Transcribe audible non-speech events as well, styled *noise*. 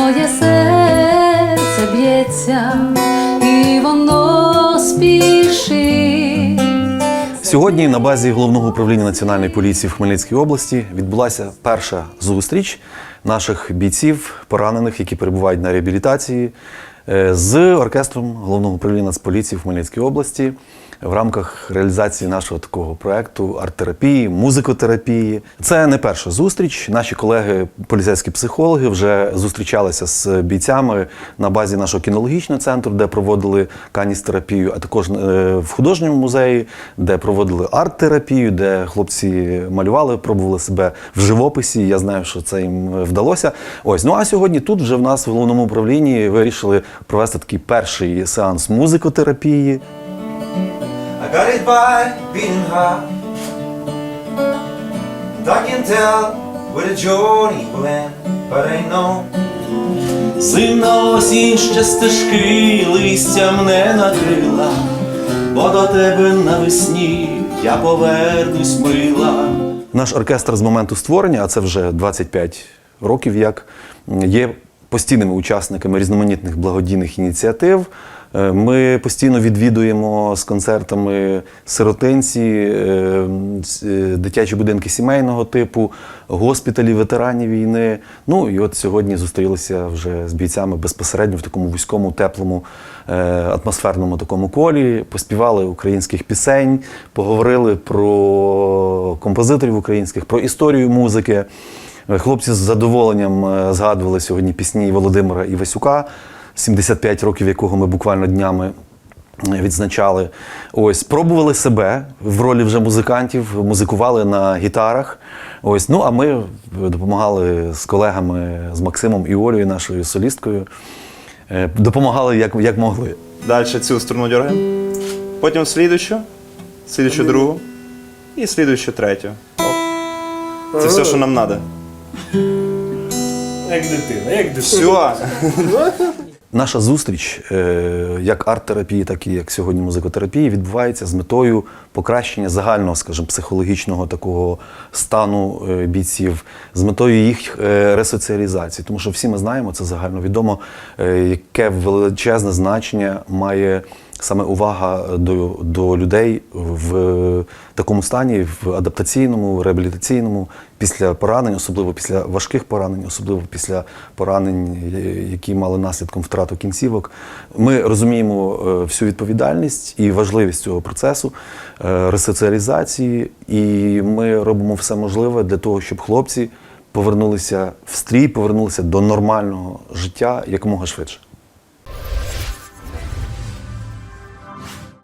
моє серце б'ється, і воно спішить. Сьогодні на базі головного управління національної поліції в Хмельницькій області відбулася перша зустріч наших бійців, поранених, які перебувають на реабілітації, е, з оркестром головного управління Нацполіції в Хмельницькій області в рамках реалізації нашого такого проекту арт-терапії, музикотерапії. Це не перша зустріч. Наші колеги, поліцейські психологи, вже зустрічалися з бійцями на базі нашого кінологічного центру, де проводили каністерапію, а також е, в художньому музеї, де проводили арт-терапію, де хлопці малювали, пробували себе в живописі. Я знаю, що це їм вдалося. Ось ну а сьогодні тут вже в нас в головному управлінні вирішили провести такий перший сеанс музикотерапії. I got it by being high. And I can tell where the journey will end, but I know Зимна осінь ще стежки листям не накрила, бо до тебе навесні я повернусь мила. Наш оркестр з моменту створення, а це вже 25 років, як є постійними учасниками різноманітних благодійних ініціатив. Е, Ми постійно відвідуємо з концертами сиротинці, е, е, дитячі будинки сімейного типу, госпіталі ветеранів війни. Ну і от сьогодні зустрілися вже з бійцями безпосередньо в такому вузькому, теплому, атмосферному такому колі, поспівали українських пісень, поговорили про композиторів українських, про історію музики. Хлопці з задоволенням згадували сьогодні пісні Володимира Івасюка, 75 років якого ми буквально днями е, відзначали. Ось, пробували себе в ролі вже музикантів, музикували на гітарах. Ось, ну а ми допомагали з колегами, з Максимом і Олею, нашою солісткою. Е, Допомагали як, як могли. Далі цю струну дергаємо. Потім слідущу, слідущу другу і слідущу третю. Оп. Це все, що нам треба. Як дитина, як дитина. Все. *laughs* Наша зустріч, е, як арт-терапії, так і як сьогодні музикотерапії, відбувається з метою покращення загального, скажімо, психологічного такого стану е, бійців, з метою їх е, ресоціалізації. Тому що всі ми знаємо, це загальновідомо, відомо яке величезне значення має саме увага до, до людей в такому стані, в адаптаційному, реабілітаційному, після поранень, особливо після важких поранень, особливо після поранень, які мали наслідком втрату кінцівок. Ми розуміємо е, всю відповідальність і важливість цього процесу е, ресоціалізації, і ми робимо все можливе для того, щоб хлопці повернулися в стрій, повернулися до нормального життя якомога швидше.